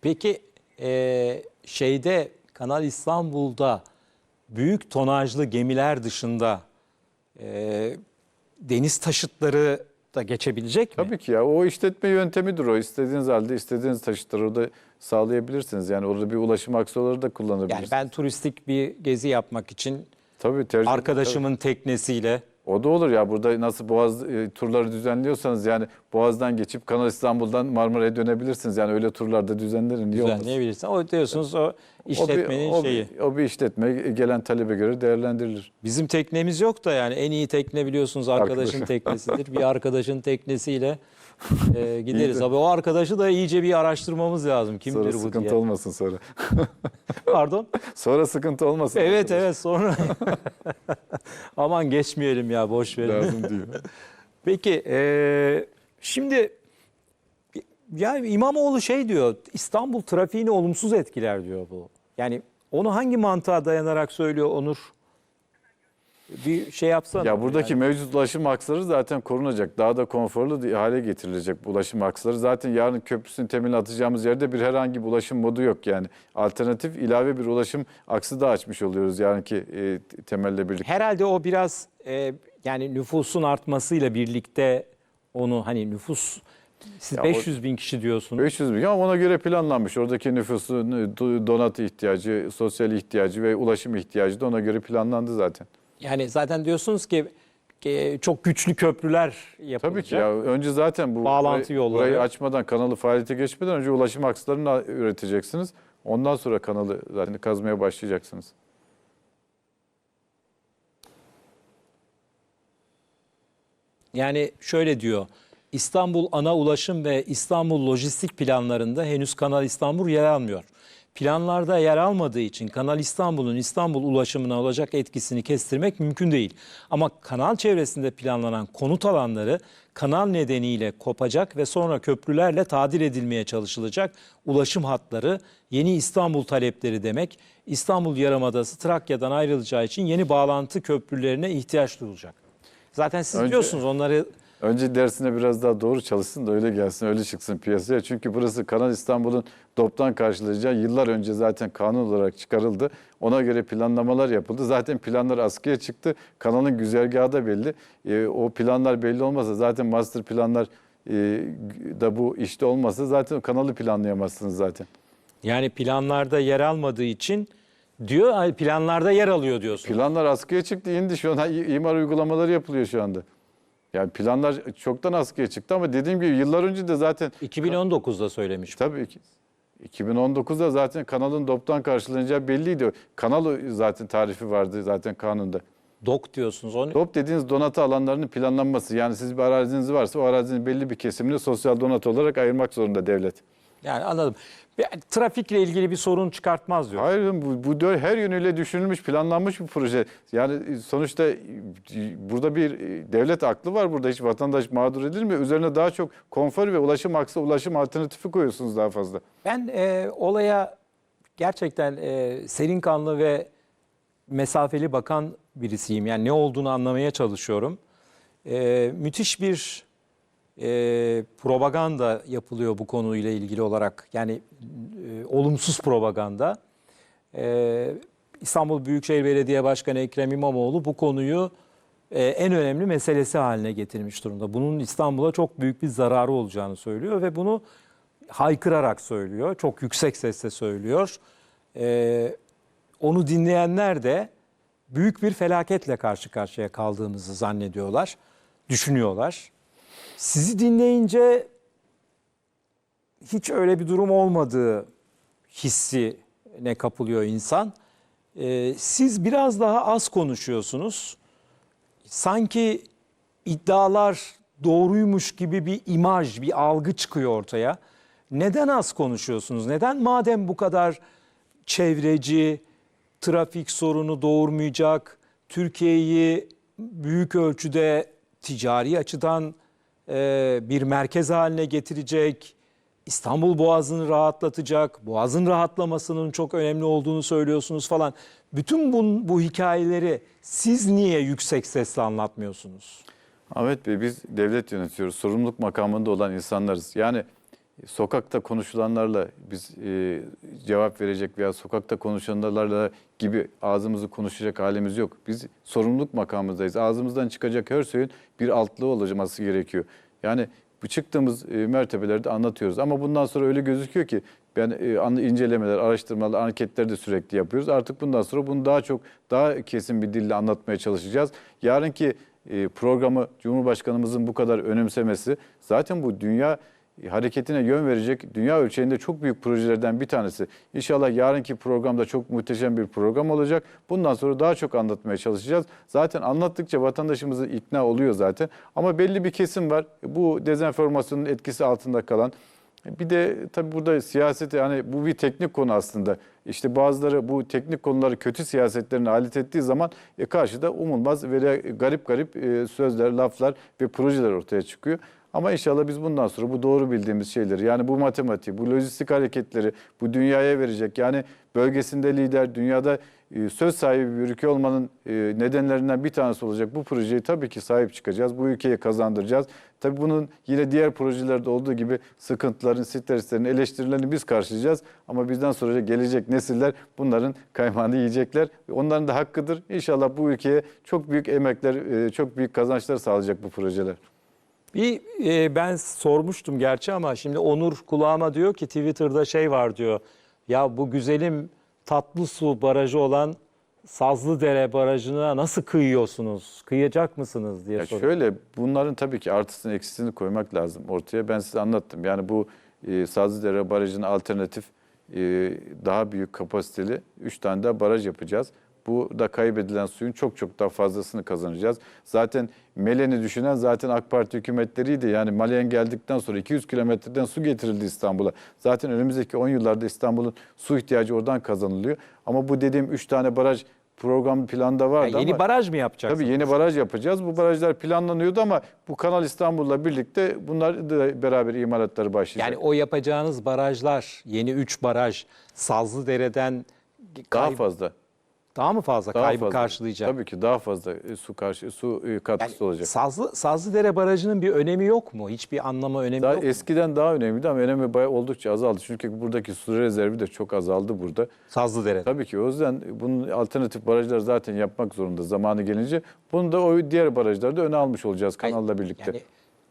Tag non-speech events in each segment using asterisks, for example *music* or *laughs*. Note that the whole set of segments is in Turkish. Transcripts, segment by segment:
Peki e, şeyde Kanal İstanbul'da büyük tonajlı gemiler dışında e, deniz taşıtları da geçebilecek mi? Tabii ki ya o işletme yöntemidir o. İstediğiniz halde istediğiniz taşıtları orada sağlayabilirsiniz. Yani orada bir ulaşım aksesuarı da kullanabilirsiniz. Yani ben turistik bir gezi yapmak için Tabii tercih arkadaşımın teknesiyle O da olur ya burada nasıl Boğaz e, turları düzenliyorsanız yani Boğaz'dan geçip Kanal İstanbul'dan Marmara'ya dönebilirsiniz. Yani öyle turlarda düzenlerin. Niye olmasın? düzenleyebilirsin. O diyorsunuz o O bir, işletmenin o, şeyi. bir, o bir işletme gelen talebe göre değerlendirilir. Bizim teknemiz yok da yani en iyi tekne biliyorsunuz arkadaşın teknesidir. Bir arkadaşın teknesiyle e, *laughs* gideriz. Abi o arkadaşı da iyice bir araştırmamız lazım. Kimdir Sonra bu sıkıntı diye. olmasın sonra. *laughs* Pardon. sonra sıkıntı olmasın. Evet arkadaş. evet sonra. *laughs* Aman geçmeyelim ya boş verin. Lazım diyor. *laughs* Peki e, şimdi ya İmamoğlu şey diyor İstanbul trafiğini olumsuz etkiler diyor bu. Yani onu hangi mantığa dayanarak söylüyor Onur? Bir şey yapsana. Ya buradaki Yani mevcut ulaşım aksları zaten korunacak. Daha da konforlu hale getirilecek ulaşım aksları. Zaten yarın köprüsünün temelini atacağımız yerde bir herhangi bir ulaşım modu yok yani. Alternatif ilave bir ulaşım aksı da açmış oluyoruz yarınki e, temelle birlikte. herhalde o biraz e, yani nüfusun artmasıyla birlikte onu hani nüfus siz Ya o- 500 bin kişi diyorsunuz. 500 bin ama ona göre planlanmış. Oradaki nüfusun e, do- donat ihtiyacı, sosyal ihtiyacı ve ulaşım ihtiyacı da ona göre planlandı zaten. Yani zaten diyorsunuz ki çok güçlü köprüler yapılacak. Tabii ki ya önce zaten bu Bağlantı yolları. burayı açmadan kanalı faaliyete geçmeden önce ulaşım akslarını üreteceksiniz. Ondan sonra kanalı zaten kazmaya başlayacaksınız. Yani şöyle diyor. İstanbul ana ulaşım ve İstanbul lojistik planlarında henüz Kanal İstanbul yer almıyor. Planlarda yer almadığı için Kanal İstanbul'un İstanbul ulaşımına olacak etkisini kestirmek mümkün değil. Ama kanal çevresinde planlanan konut alanları kanal nedeniyle kopacak ve sonra köprülerle tadil edilmeye çalışılacak ulaşım hatları yeni İstanbul talepleri demek. İstanbul Yarımadası Trakya'dan ayrılacağı için yeni bağlantı köprülerine ihtiyaç duyulacak. Zaten siz Önce- biliyorsunuz onları Önce dersine biraz daha doğru çalışsın da öyle gelsin, öyle çıksın piyasaya. Çünkü burası Kanal İstanbul'un DOP'tan karşılayacağı yıllar önce zaten kanun olarak çıkarıldı. Ona göre planlamalar yapıldı. Zaten planlar askıya çıktı. Kanalın güzergahı da belli. Ee, o planlar belli olmasa zaten master planlar e, da bu işte olmasa zaten kanalı planlayamazsınız zaten. yani planlarda yer almadığı için diyor planlarda yer alıyor diyorsun. Planlar askıya çıktı, indi şu an imar uygulamaları yapılıyor şu anda. Yani planlar çoktan askıya çıktı ama dediğim gibi yıllar önce de zaten 2019'da söylemiş. Tabii ki. 2019'da zaten kanalın DOP'tan karşılanacağı belliydi. Kanal zaten tarifi vardı zaten kanunda. Dok diyorsunuz. Onu, DOP dediğiniz donatı alanlarının planlanması. Yani siz bir araziniz varsa o arazinin belli bir kesimini sosyal donatı olarak ayırmak zorunda devlet. Yani anladım. Bir- Trafikle ilgili bir sorun çıkartmaz diyor. Hayır bu, bu dö- her yönüyle düşünülmüş, planlanmış bir proje. Yani sonuçta e, burada bir e, devlet aklı var burada. Hiç vatandaş mağdur edilmiyor. Üzerine daha çok konfor ve ulaşım aksı, ulaşım alternatifi koyuyorsunuz daha fazla. Ben e, olaya gerçekten e, serin kanlı ve mesafeli bakan birisiyim. Yani ne olduğunu anlamaya çalışıyorum. E, müthiş bir e, propaganda yapılıyor bu konuyla ilgili olarak. Yani e, olumsuz propaganda. E, İstanbul Büyükşehir Belediye Başkanı Ekrem İmamoğlu bu konuyu e, en önemli meselesi haline getirmiş durumda. Bunun İstanbul'a çok büyük bir zararı olacağını söylüyor ve bunu haykırarak söylüyor. Çok yüksek sesle söylüyor. E, onu dinleyenler de büyük bir felaketle karşı karşıya kaldığımızı zannediyorlar, düşünüyorlar. Sizi dinleyince hiç öyle bir durum olmadığı hissine kapılıyor insan. Ee, siz biraz daha az konuşuyorsunuz. Sanki iddialar doğruymuş gibi bir imaj, bir algı çıkıyor ortaya. Neden az konuşuyorsunuz? Neden madem bu kadar çevreci, trafik sorunu doğurmayacak, Türkiye'yi büyük ölçüde ticari açıdan e, bir merkez haline getirecek, İstanbul Boğazı'nı rahatlatacak, Boğaz'ın rahatlamasının çok önemli olduğunu söylüyorsunuz falan. Bütün bu, bu hikayeleri siz niye yüksek sesle anlatmıyorsunuz? Ahmet Bey biz devlet yönetiyoruz. Sorumluluk makamında olan insanlarız. Yani sokakta konuşulanlarla biz e, cevap verecek veya sokakta konuşanlarla gibi ağzımızı konuşacak halimiz yok. Biz sorumluluk makamındayız. Ağzımızdan çıkacak her sözün bir altlığı olması gerekiyor. Yani bu çıktığımız e, mertebelerde anlatıyoruz. Ama bundan sonra öyle gözüküyor ki ben e, an- incelemeler, araştırmalar, anketler de sürekli yapıyoruz. Artık bundan sonra bunu daha çok, daha kesin bir dille anlatmaya çalışacağız. Yarınki e, programı Cumhurbaşkanımızın bu kadar önemsemesi zaten bu dünya hareketine yön verecek dünya ölçeğinde çok büyük projelerden bir tanesi. İnşallah yarınki programda çok muhteşem bir program olacak. Bundan sonra daha çok anlatmaya çalışacağız. Zaten anlattıkça vatandaşımızı ikna oluyor zaten. Ama belli bir kesim var. Bu dezenformasyonun etkisi altında kalan. Bir de tabii burada siyaset yani bu bir teknik konu aslında. İşte bazıları bu teknik konuları kötü siyasetlerine alet ettiği zaman e, karşıda umulmaz ve garip garip e, sözler, laflar ve projeler ortaya çıkıyor. Ama inşallah biz bundan sonra bu doğru bildiğimiz şeyleri yani bu matematiği, bu lojistik hareketleri bu dünyaya verecek. Yani bölgesinde lider, dünyada e, söz sahibi bir ülke olmanın e, nedenlerinden bir tanesi olacak bu projeyi tabii ki sahip çıkacağız. Bu ülkeye kazandıracağız. Tabii bunun yine diğer projelerde olduğu gibi sıkıntıların, streslerin, eleştirilerini biz karşılayacağız. Ama bizden sonra gelecek nesiller bunların kaymağını yiyecekler. Onların da hakkıdır. İnşallah bu ülkeye çok büyük emekler, e, çok büyük kazançlar sağlayacak bu projeler. Bir e, ben sormuştum gerçi ama şimdi Onur kulağıma diyor ki Twitter'da şey var diyor. Ya bu güzelim tatlı su barajı olan Sazlıdere Barajı'na nasıl kıyıyorsunuz? Kıyacak mısınız diye Ya soruyor. şöyle bunların tabii ki artısını eksisini koymak lazım ortaya. Ben size anlattım. Yani bu e, Sazlıdere Barajı'na alternatif e, daha büyük kapasiteli 3 tane daha baraj yapacağız. Bu da kaybedilen suyun çok çok daha fazlasını kazanacağız. Zaten Melen'i düşünen zaten AK Parti hükümetleriydi. Yani Malen geldikten sonra 200 kilometreden su getirildi İstanbul'a. Zaten önümüzdeki 10 yıllarda İstanbul'un su ihtiyacı oradan kazanılıyor. Ama bu dediğim 3 tane baraj program planda vardı Ya yeni ama... baraj mı yapacaksınız? Tabii yeni baraj yapacağız. Bu barajlar planlanıyordu ama bu Kanal İstanbul'la birlikte bunlar da beraber imalatları başlayacak. Yani o yapacağınız barajlar, yeni 3 baraj Sazlıdere'den daha fazla. Daha mı fazla Daha kaybı fazla. karşılayacak? Tabii ki daha fazla e, su karşı su e, katkısı olacak. Sazlı Sazlıdere Barajı'nın bir önemi yok mu? Hiçbir anlamı önemi Daha yok mu? eskiden daha önemliydi ama önemi bayağı oldukça azaldı. Çünkü buradaki su rezervi de çok azaldı burada. Sazlıdere'de. Tabii ki o yüzden bunun alternatif barajlar zaten yapmak zorunda zamanı gelince. Bunu da o diğer barajlarda öne almış olacağız kanalla birlikte. Yani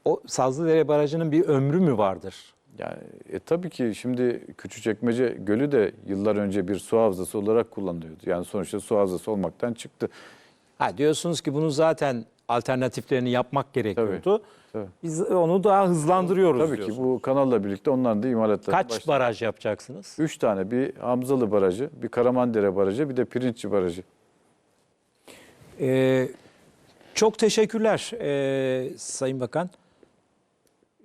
o Sazlıdere Barajı'nın bir ömrü mü vardır? Yani e, tabii ki şimdi Küçükçekmece Gölü de yıllar önce bir su havzası olarak kullanılıyordu. Yani sonuçta su havzası olmaktan çıktı. Ha diyorsunuz ki bunu zaten alternatiflerini yapmak gerekiyordu. tabii. Biz onu daha hızlandırıyoruz Tabii ki diyorsunuz. bu kanalla birlikte onların da imalatları Kaç başladı. baraj yapacaksınız? Üç tane bir Hamzalı Barajı, bir Karamandere Barajı, bir de Pirinççi Barajı. Ee, çok teşekkürler ee, Sayın Bakan.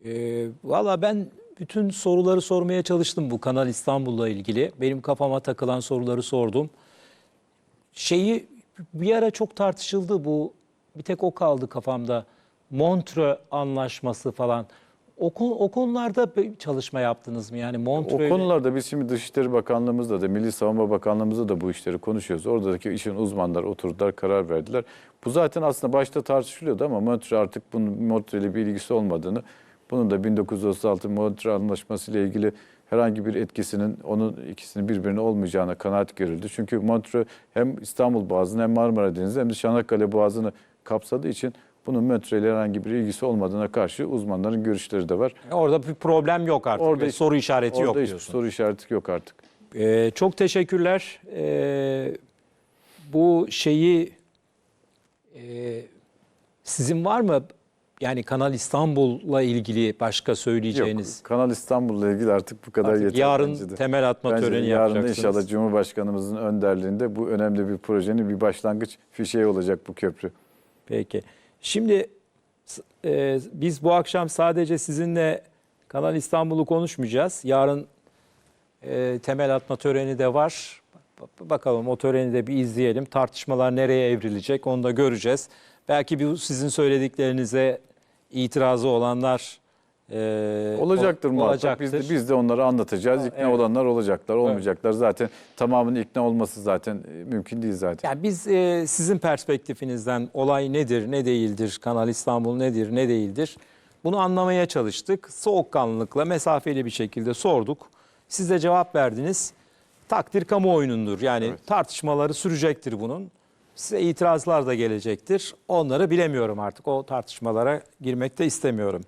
Ee, Valla ben bütün soruları sormaya çalıştım bu Kanal İstanbul'la ilgili. Benim kafama takılan soruları sordum. Şeyi bir ara çok tartışıldı bu. Bir tek o kaldı kafamda. Montreux anlaşması falan. O, konu- o konularda bir çalışma yaptınız mı? Yani O Montreux konularda biz şimdi Dışişleri Bakanlığımızda da Milli Savunma Bakanlığımızda da bu işleri konuşuyoruz. Oradaki işin uzmanları oturdular, karar verdiler. Bu zaten aslında başta tartışılıyordu ama Montreux artık bunun Montreux ile bir ilgisi olmadığını, bunun da 1936 Montreux Anlaşması ile ilgili herhangi bir etkisinin onun ikisinin birbirine olmayacağına kanaat görüldü. Çünkü Montreux hem İstanbul Boğazı'nı hem Marmara Denizi hem de Çanakkale Boğazı'nı kapsadığı için bunun Montreux ile herhangi bir ilgisi olmadığına karşı uzmanların görüşleri de var. orada bir problem yok artık. Orada hiç- soru işareti Orada yok diyorsun. soru işareti yok artık. Ee, çok teşekkürler. Ee, bu şeyi e, sizin var mı? Yani Kanal İstanbul'la ilgili başka söyleyeceğiniz. Yok, Kanal İstanbul'la ilgili artık bu kadar Artık yeter yarın bence de. temel atma Bence töreni yarın yapacaksınız. inşallah Cumhurbaşkanımızın önderliğinde bu önemli bir projenin bir başlangıç fişeği olacak bu köprü. Peki. Şimdi e, biz bu akşam sadece sizinle Kanal İstanbul'u konuşmayacağız. Yarın e, temel atma töreni de var. Ba- Bakalım o töreni de bir izleyelim. Tartışmalar nereye evrilecek onu da göreceğiz. Belki bu sizin söylediklerinize itirazı olanlar e, Olacaktır ol- muhakkak. Biz de, biz de onları anlatacağız. İkna Evet. olanlar olacaklar, olmayacaklar. Zaten tamamının ikna olması zaten e, mümkün değil zaten. Yani biz e, sizin perspektifinizden olay nedir, ne değildir, Kanal İstanbul nedir, ne değildir? Bunu anlamaya çalıştık. Soğukkanlılıkla, mesafeli bir şekilde sorduk. Siz de cevap verdiniz. Takdir kamuoyunundur. Yani Evet. tartışmaları sürecektir bunun. Size itirazlar da gelecektir. Onları bilemiyorum artık. O tartışmalara girmek de istemiyorum.